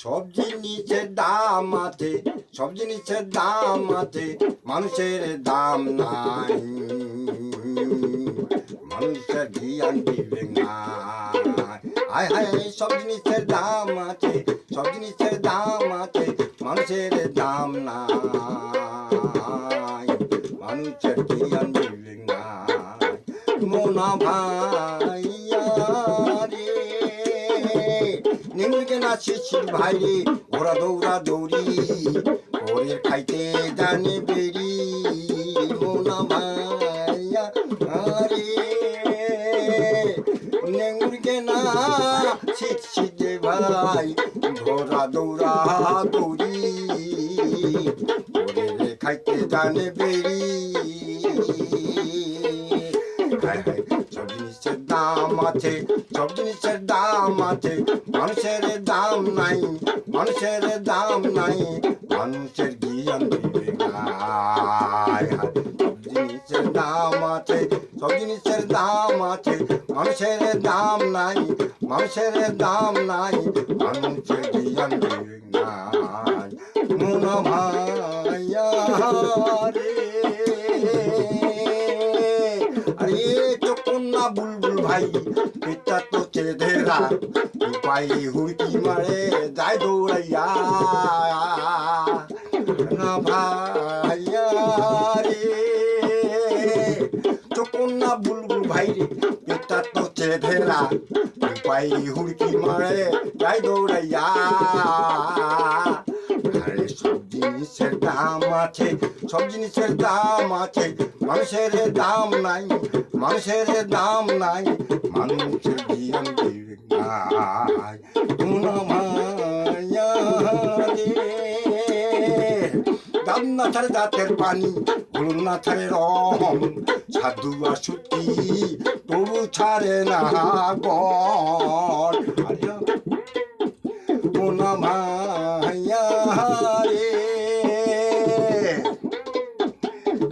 সব জিনিসের দাম আছে, সব জিনিসের দাম আছে, মানুষের দাম নাই। মানুষের জ্ঞান বিবেক নাই হায় সব জিনিসের দাম আছে, সব জিনিসের দাম আছে, মানুষের দাম নাই। মানুষের জ্ঞান বিবেক নাই মোনা ভাইয়া শিশির ভাই রে ওরা দৌড়া দৌড়ি ওরে খাইতে জানে বেরি মোনা ভাইয়া আরে নেঙ্গুরকে না শিশির ভাই ঘোরা দৌড়া দৌড়ি ওরে খাইতে জানে বেরি। হায় হায়, আছে, সব জিনিসের দাম আছে। মানুষের দাম নাই, মানুষের দাম নাই। মানুষের জ্ঞান জিনিসের দাম আছে, সব জিনিসের দাম আছে। মানুষের দাম নাই, মানুষের দাম নাই। মানুষের জ্ঞান নাই মোনা ভাইয়া রে, আরে ভাই পিতা তো ছেড়ে ধেরা পাই হুড়কি মারে যায় দৌড়াইয়া। না ভাইয়া রে চকন্না বুলবুল ভাই রে পিতা তো ছেড়ে ধেরা পাই হুড়কি মারে যায় দৌড়াইয়া। জিনিসের দাম আছে, সব জিনিসের দাম আছে। মানুষের দাম নাই, মানুষের দাম নাই। মানুষের জীবন নাই দাম না ছাড়ে দাঁতের পানি হলুন না ছাড়ে রহম। সাধু আর সুতি তবু ছাড়ে না গড়।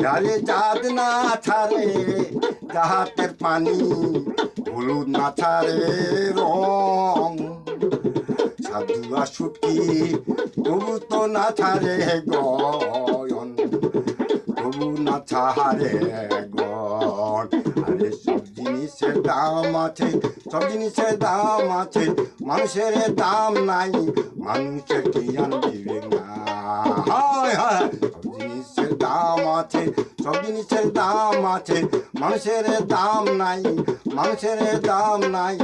যারে চাঁদ না ছাড়ে জাহাতের পানি হলুদ না ছাড়ে রং। সাধু আসুকি তবু তো না ছাড়ে গয়ন, তবু না ছাড়ে গন। আরে সব জিনিসের দাম আছে, সব জিনিসের দাম আছে, মানুষের দাম নাই, মানুষের জ্ঞান বিবেক নাই হায় সব জিনিসের দাম আছে সব জিনিসের দাম আছে। মানুষের দাম নাই মানুষের দাম নাই।